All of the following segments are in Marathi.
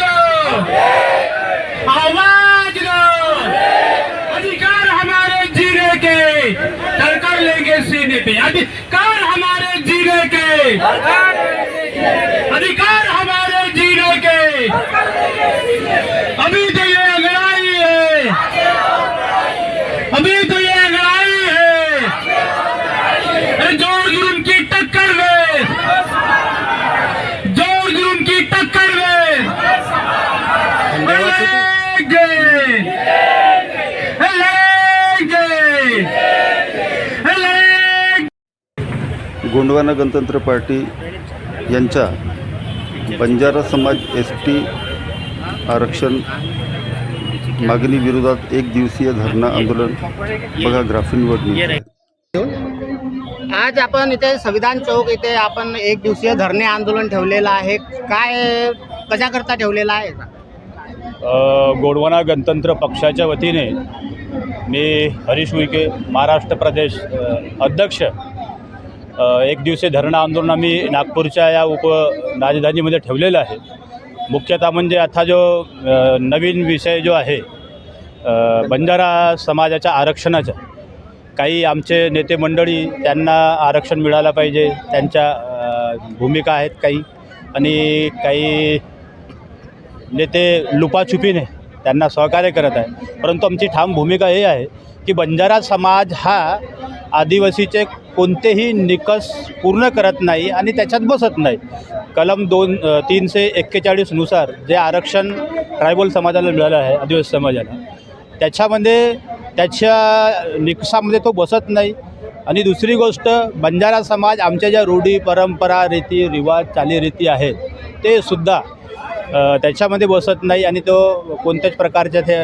दो आवाज दो! अधिकार हमारे जीने के! कर कर लेंगे सीने पे अधिकार हमारे जीने के! अधिकार हमारे जीने के अभी तो ये अंगड़ाई है अभी तो ये अंगड़ाई है अरे जोर जुर्म की टक्कर में जोर जुर्म की टक्कर में लेंगे लेंगे लेंगे गोंडवाना गणतंत्र पार्टी यांच्या बंजारा समाज एस टी आरक्षण मागणी विरोधात एक दिवसीय धरणा आंदोलन. बघा ग्राफिनवर न्यूज. आहे. आज आपण इथे संविधान चौक इथे आपण एक दिवसीय धरणे आंदोलन ठेवलेलं आहे. काय कशाकरता ठेवलेलं आहे? गोंडवाना गणतंत्र पक्षाच्या वतीने मी हरीश उईके महाराष्ट्र प्रदेश अध्यक्ष एक दिवसीय धरणं आंदोलन आम्ही नागपूरच्या या उप राजधानीमध्ये ठेवलेलं आहे. मुख्यतः म्हणजे आता जो नवीन विषय जो आहे बंजारा समाजाच्या आरक्षणाचा काही आमचे नेते मंडळी त्यांना आरक्षण मिळालं पाहिजे त्यांच्या भूमिका आहेत काही आणि काही नेते लुपाछुपीने त्यांना सहकार्य करत आहे परंतु आमची ठाम भूमिका हे आहे की बंजारा समाज हा आदिवासीचे कोणतेही निकष पूर्ण करत नाही आणि त्याच्यात बसत नाही. कलम दोन तीनशे एक्केचाळीसनुसार जे आरक्षण ट्रायबल समाजाला मिळालं आहे आदिवासी समाजाला त्याच्यामध्ये त्याच्या निकषामध्ये तो बसत नाही. आणि दुसरी गोष्ट बंजारा समाज आमच्या ज्या रूढी परंपरा रीती रिवाज चालीरीती आहेत ते सुद्धा त्याच्यामध्ये बसत नाही आणि तो कोणत्याच प्रकारच्या ते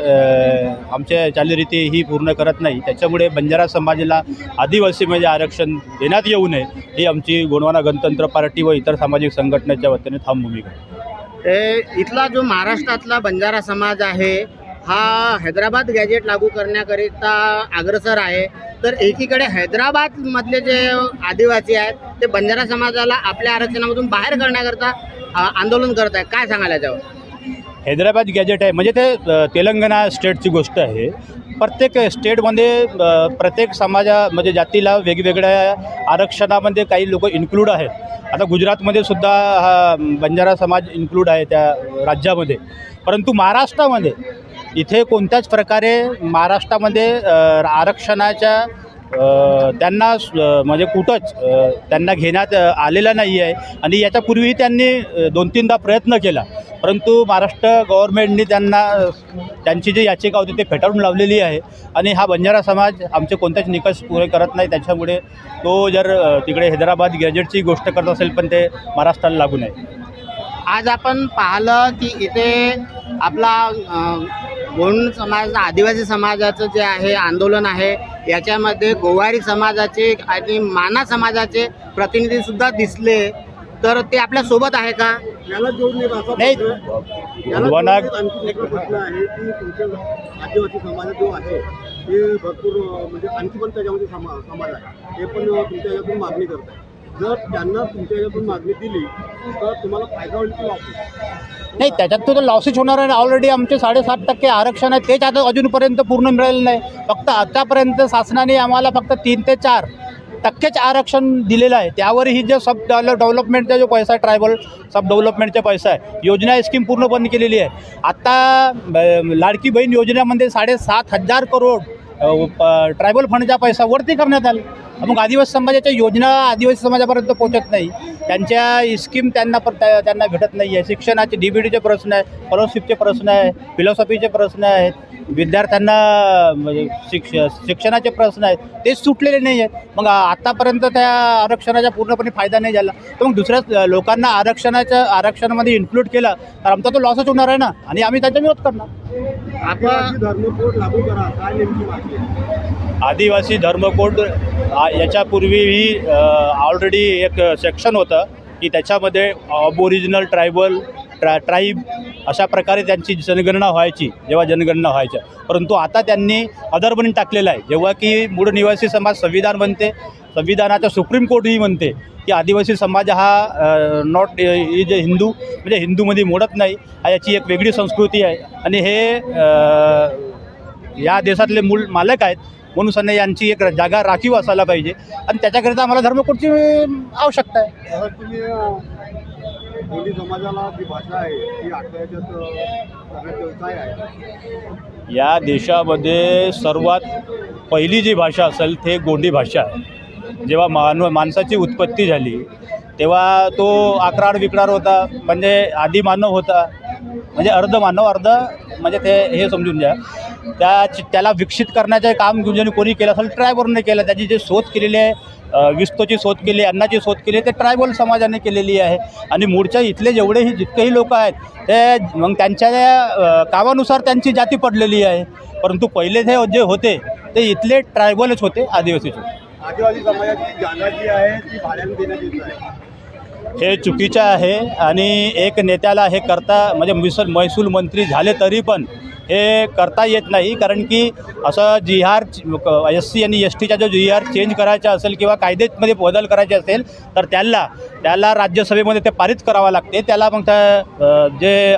आमच्या चालीरीती ही पूर्ण करत नाही. त्याच्यामुळे बंजारा समाजाला आदिवासीमध्ये म्हणजे आरक्षण देण्यात येऊ नये ही आमची गोंडवाना गणतंत्र पार्टी व इतर सामाजिक संघटनेच्या वतीने ठाम भूमिका आहे. ते इथला जो महाराष्ट्रातला बंजारा समाज आहे हा हैदराबाद गॅजेट लागू करण्याकरिता अग्रसर आहे. तर एकीकडे हैदराबादमधले जे आदिवासी आहेत ते बंजारा समाजाला आपल्या आरक्षणामधून बाहेर करण्याकरता आंदोलन करत आहे. काय सांगायला याच्यावर? हैदराबाद गॅजेट आहे. म्हणजे ते तेलंगणा स्टेटची गोष्ट आहे. प्रत्येक स्टेटमध्ये अ, प्रत्येक समाजा म्हणजे जातीला वेगवेगळ्या आरक्षणामध्ये काही लोक इन्क्लूड आहेत. आता गुजरातमध्ये सुद्धा हा बंजारा समाज इन्क्लूड आहे त्या राज्यामध्ये. परंतु महाराष्ट्रामध्ये इथे कोणत्याच प्रकारे महाराष्ट्रामध्ये अ, आरक्षणाच्या त्यांना म्हणजे कुठंच त्यांना घेण्यात आलेला आलेलं नाही आहे आणि याच्यापूर्वीही त्यांनी दोन तीनदा प्रयत्न केला. परंतु महाराष्ट्र गव्हर्मेंटनी त्यांना त्यांची जी याचिका होती ते फेटाळून लावलेली आहे. आणि हा बंजारा समाज आमचे कोणतेच निकष पुरे करत नाही. त्याच्यामुळे तो जर तिकडे हैदराबाद गॅजेटची गोष्ट करत असेल पण ते महाराष्ट्राला लागू नये. आज आपण पाहिलं की इथे आपला गोंड समाज आदिवासी समाजाचं जे आहे आंदोलन आहे याच्यामध्ये गोवारी समाजाचे आणि माना समाजाचे प्रतिनिधी सुद्धा दिसले. तर ते आपल्यासोबत आहे का? याला नाही. आणखी एक प्रश्न आहे की तुमच्या आदिवासी समाज जो आहे ते भरपूर म्हणजे आणखी पण त्याच्यामध्ये समा समाज आहे. ते पण तुमच्या याच्यातून मागणी करत आहे जर त्यांना तुमच्या याच्यातून मागणी दिली तर तुम्हाला फायदा होईल की होईल नाही त्याच्यात तर लॉसेस होणार आहे. ऑलरेडी आमचे साडेसात टक्के आरक्षण आहे. तेच आता अजूनपर्यंत पूर्ण मिळालेलं नाही. फक्त आतापर्यंत शासनाने आम्हाला फक्त तीन ते चार टक्केच आरक्षण दिलेलं आहे. त्यावरही जे सब डेव्हलप डेव्हलपमेंटचा जो पैसा आहे ट्रायबल सब डेव्हलपमेंटचा पैसा आहे योजना स्कीम पूर्ण बंद केलेली आहे. आत्ता ब- लाडकी बहीण योजनेमध्ये साडेसात हजार करोड प- ट्रायबल फंडचा पैसा वरती करण्यात आला. मग आदिवासी समाजाच्या योजना आदिवासी समाजापर्यंत पोहोचत नाही. त्यांच्या स्कीम त्यांना पर त्या- त्यांना भेटत नाही आहे शिक्षणाचे डी बी डीचे प्रश्न आहे स्कॉलरशिपचे प्रश्न आहे फिलॉसॉफीचे प्रश्न आहेत विद्यार्थ्यांना म्हणजे शिक्ष शिक्षणाचे प्रश्न आहेत. ते सुटलेले नाही आहेत. मग आत्तापर्यंत त्या आरक्षणाचा पूर्णपणे फायदा नाही झाला. तर मग दुसऱ्या लोकांना आरक्षणाच्या आरक्षणामध्ये इन्क्लूड केला तर आमचा तो लॉसच होणार आहे ना? आणि आम्ही त्यांचा विरोध करणार. आपण आदिवासी धर्मकोड याच्यापूर्वीही ऑलरेडी एक सेक्शन होतं की त्याच्यामध्ये ओरिजिनल ट्रायबल ट्रा ट्राईब अशा प्रकारे त्यांची जनगणना व्हायची जेव्हा जनगणना व्हायच्या. परंतु आता त्यांनी अदर बनून टाकलेलं आहे. जेव्हा की मूळ निवासी समाज संविधान बनते संविधानाचा सुप्रीम कोर्टही म्हणते की आदिवासी समाज हा नॉट इज अ हिंदू म्हणजे हिंदूमध्ये मोडत नाही याची एक वेगळी संस्कृती आहे. आणि हे या देशातले मूळ मालक आहेत म्हणून सन्ने यांची एक जागा राखीव असायला पाहिजे. आणि त्याच्याकरिता आम्हाला धर्मकोडची आवश्यकता आहे. तुम्ही समाजाला जी भाषा ती या देशामध्ये सर्वात पहिली जी भाषा असेल ते गोंडी भाषा आहे. जेव्हा मानव माणसाची उत्पत्ती झाली तेव्हा तो आकराड विकराड होता म्हणजे आदी मानव होता. म्हणजे अर्ध मानव अर्ध म्हणजे ते हे समजून घ्या. त्या त्याला विकसित करण्याचे काम ज्यांनी कोणी केलं असेल ट्रायबलने केलं. त्याची जे शोध केलेली आहे विस्तोची शोध केली अन्नाची शोध केली ते ट्रायबल समाजाने केलेली आहे. आणि मूळच्या इथले जेवढेही जितकेही लोक आहेत ते मग त्यांच्या कामानुसार त्यांची जाती पडलेली आहे. परंतु पहिले ते जे होते ते इथले ट्रायबलच होते आदिवासीच. होते आदिवासी समाजाची जागा जी आहे ती भाड्याने देण्यात येत आहे. हे चुकीचं आहे आणि एक नेत्याला हे करता म्हणजे मिसर महसूल मंत्री झाले तरी पण हे करता येत नाही कारण की असं जी आर एस सी आणि एस टीचा जो जी आर चेंज करायचा असेल किंवा कायदेमध्ये बदल करायचे असेल तर त्याला त्याला राज्यसभेमध्ये ते पारित करावं लागते. त्याला मग त्या जे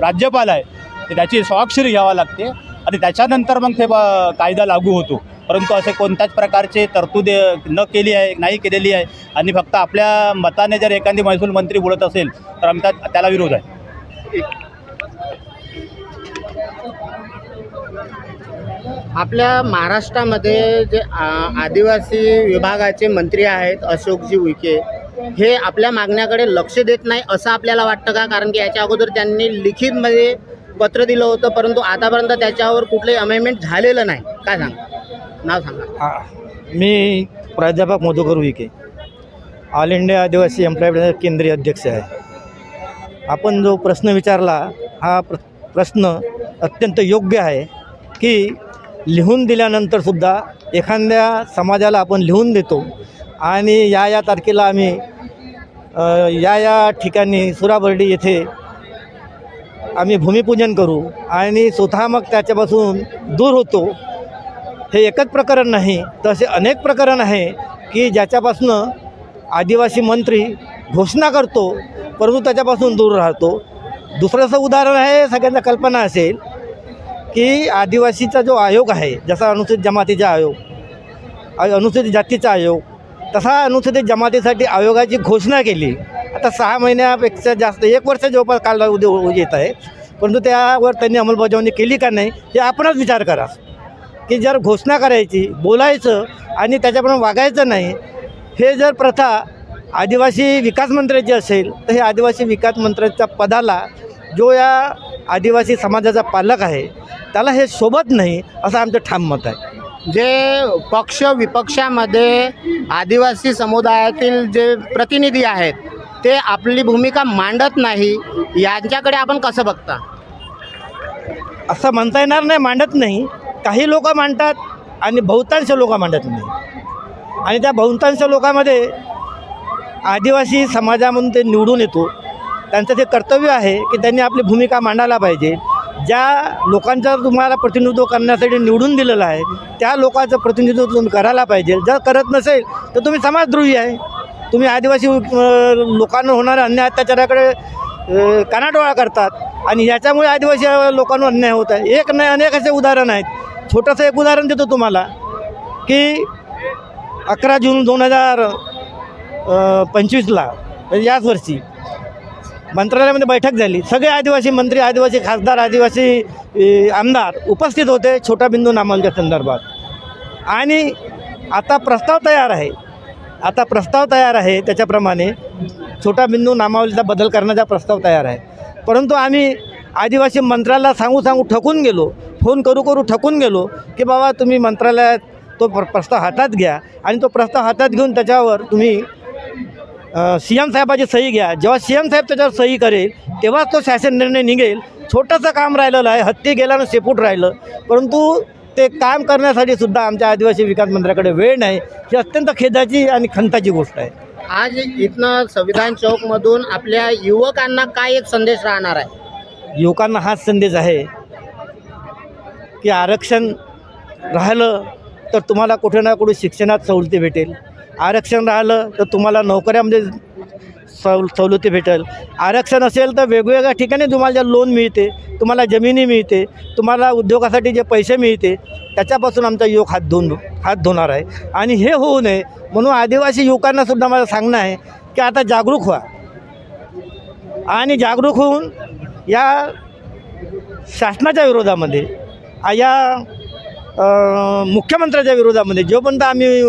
राज्यपाल आहे ते त्याची स्वाक्षरी घ्यावा लागते. आणि त्याच्यानंतर मग ते ब- कायदा लागू होतो. परंतु असे कोणत्याच प्रकारचे तरतूद न केली आहे नाही केलेली आहे. आणि फक्त आपल्या मताने जर एखादी महसूल मंत्री बोलत असेल तर आमचा त्याला विरोध आहे. आपल्या महाराष्ट्रामध्ये जे आ, आदिवासी विभागाचे मंत्री आहेत अशोकजी उईके हे आपल्या मागण्याकडे लक्ष देत नाही असं आपल्याला वाटतं का? कारण की याच्या अगोदर त्यांनी लिखितमध्ये पत्र दिलं होतं परंतु आतापर्यंत त्याच्यावर कुठलंही अमेंडमेंट झालेलं नाही. काय सांगा नाव सांगा. हा मी प्राध्यापक Madhukar Vike all India Adivasi employment केंद्रीय अध्यक्ष आहे. आपण जो प्रश्न विचारला हा प्र प्रश्न अत्यंत योग्य आहे की लिहून दिल्यानंतरसुद्धा एखाद्या समाजाला आपण लिहून देतो आणि या या तारखेला आम्ही या या ठिकाणी सुराबर्डी येथे आम्ही भूमिपूजन करू आणि स्वतः मग त्याच्यापासून दूर होतो. हे एकच प्रकरण नाही तर असे अनेक प्रकरण आहे की ज्याच्यापासनं आदिवासी मंत्री घोषणा करतो परंतु त्याच्यापासून दूर राहतो. दुसरंसं उदाहरण आहे सगळ्यांना कल्पना असेल की आदिवासीचा जो आयोग आहे जसा अनुसूचित जमातीचा आयोग अनुसूचित जातीचा आयोग तसा अनुसूचित जमातीसाठी आयोगाची घोषणा केली. आता सहा महिन्यापेक्षा जास्त एक वर्ष जवळपास काल उ- येत आहे परंतु त्यावर त्यांनी अंमलबजावणी केली का नाही हे आपणच विचार करा. की जर घोषणा करायची बोलायचं आणि त्याच्याप्रमाणे वागायचं नाही हे जर प्रथा आदिवासी विकास मंत्र्याची असेल तर हे आदिवासी विकास मंत्र्याच्या पदाला जो या आदिवासी समाजाचा पालक आहे त्याला हे शोभत नाही असं आमचं ठाम मत आहे. जे पक्ष विपक्षामध्ये आदिवासी समुदायातील जे प्रतिनिधी आहेत ते आपली भूमिका मांडत नाही यांच्याकडे आपण कसं बघता? असं म्हणता येणार नाही मांडत नाही. काही लोक मांडतात आणि बहुतांश लोक मांडत नाही. आणि त्या बहुतांश लोकांमध्ये आदिवासी समाजामधून ते निवडून येतो. त्यांचं ते कर्तव्य आहे की त्यांनी आपली भूमिका मांडायला पाहिजे. ज्या लोकांचं तुम्हाला प्रतिनिधित्व करण्यासाठी निवडून दिलेलं आहे त्या लोकांचं प्रतिनिधित्व तुम्ही करायला पाहिजे. जर करत नसेल तर तुम्ही समाजद्रोही आहे. तुम्ही आदिवासी लोकांना होणाऱ्या अन्याय अत्याचाराकडे कानाडोळा करतात. आणि याच्यामुळे आदिवासी लोकांवर अन्याय होत आहे. एक नाही अनेक असे उदाहरण आहेत. छोटंसं एक उदाहरण देतो तुम्हाला की अकरा जून दोन हजार पंचवीसला म्हणजे याच वर्षी मंत्रालयामध्ये बैठक झाली. सगळे आदिवासी मंत्री आदिवासी खासदार आदिवासी आमदार उपस्थित होते छोटा बिंदू नामांच्या संदर्भात. आणि आता प्रस्ताव तयार आहे. आता प्रस्ताव तयार आहे त्याच्याप्रमाणे छोटा बिंदू नामावलीचा बदल करण्याचा प्रस्ताव तयार आहे. परंतु आम्ही आदिवासी मंत्र्याला सांगू सांगू ठकून गेलो. फोन करू करू ठकून गेलो की बाबा तुम्ही मंत्रालयात तो प्र प्रस्ताव हातात घ्या आणि तो प्रस्ताव हातात घेऊन त्याच्यावर तुम्ही सी एम साहेबाची सही घ्या. जेव्हा सी एम साहेब त्याच्यावर सही करेल तेव्हाच तो शासन निर्णय निघेल. छोटंसं काम राहिलेलं आहे हत्ती गेल्यानं शेपूट राहिलं. परंतु ते काम करण्यासाठी सुद्धा आमच्या आदिवासी विकास मंत्र्याकडे वेळ नाही. ही अत्यंत खेदाची आणि खंताची गोष्ट आहे. आज इथनं संविधान चौकमधून आपल्या युवकांना काय एक संदेश राहणार आहे? युवकांना हाच संदेश आहे की आरक्षण राहिलं तर तुम्हाला कुठे ना कुठे शिक्षणात सवलती भेटेल. आरक्षण राहिलं तर तुम्हाला नोकऱ्यामध्ये सव सवलती भेटेल. आरक्षण असेल तर वेगवेगळ्या ठिकाणी तुम्हाला लोन मिळते तुम्हाला जमिनी मिळते तुम्हाला उद्योगासाठी जे पैसे मिळते त्याच्यापासून आमचा युवक हात धुवून हात धुणार आहे. आणि हे होऊ नये म्हणून आदिवासी युवकांना सुद्धा मला सांगणं आहे की आता जागरूक व्हा. आणि जागरूक होऊन या शासनाच्या विरोधामध्ये या मुख्यमंत्र्याच्या विरोधामध्ये जोपर्यंत आम्ही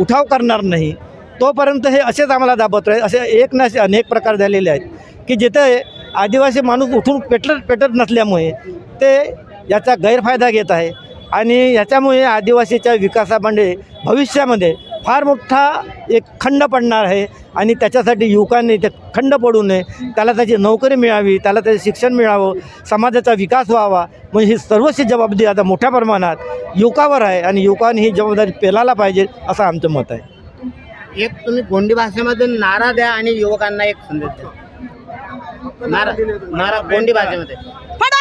उठाव करणार नाही तोपर्यंत हे असेच आम्हाला दाबत राहील. असे एक ना असे अनेक प्रकार झालेले आहेत की जिथे आदिवासी माणूस उठून पेटत पेटत नसल्यामुळे ते याचा गैरफायदा घेत आहे. आणि याच्यामुळे आदिवासीच्या विकासामध्ये भविष्यामध्ये फार मोठा एक खंड पडणार आहे आणि त्याच्यासाठी युवकांनी ते खंड पडू नये. त्याला त्याची नोकरी मिळावी त्याला त्याचे शिक्षण मिळावं समाजाचा विकास व्हावा. म्हणजे ही सर्वस्वी जबाबदारी आता मोठ्या प्रमाणात युवकावर आहे आणि युवकांनी ही जबाबदारी पेलायला पाहिजे असं आमचं मत आहे. एक तुम्ही गोंडी भाषेमध्ये नारा द्या आणि युवकांना एक संदेश द्या. नारा नारा गोंडी भाषेमध्ये. फडा!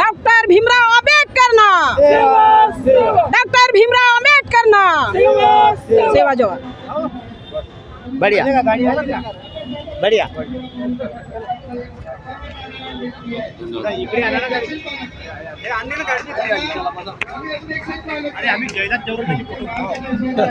डॉक्टर भीमराव आंबेडकर ना डॉक्टर भीमराव आंबेडकर ना सेवा जवान बढिया। बढिया। इकडे आणा ना गाडी. आणली ना गाडी. अरे आम्ही चौरंगाची फोटो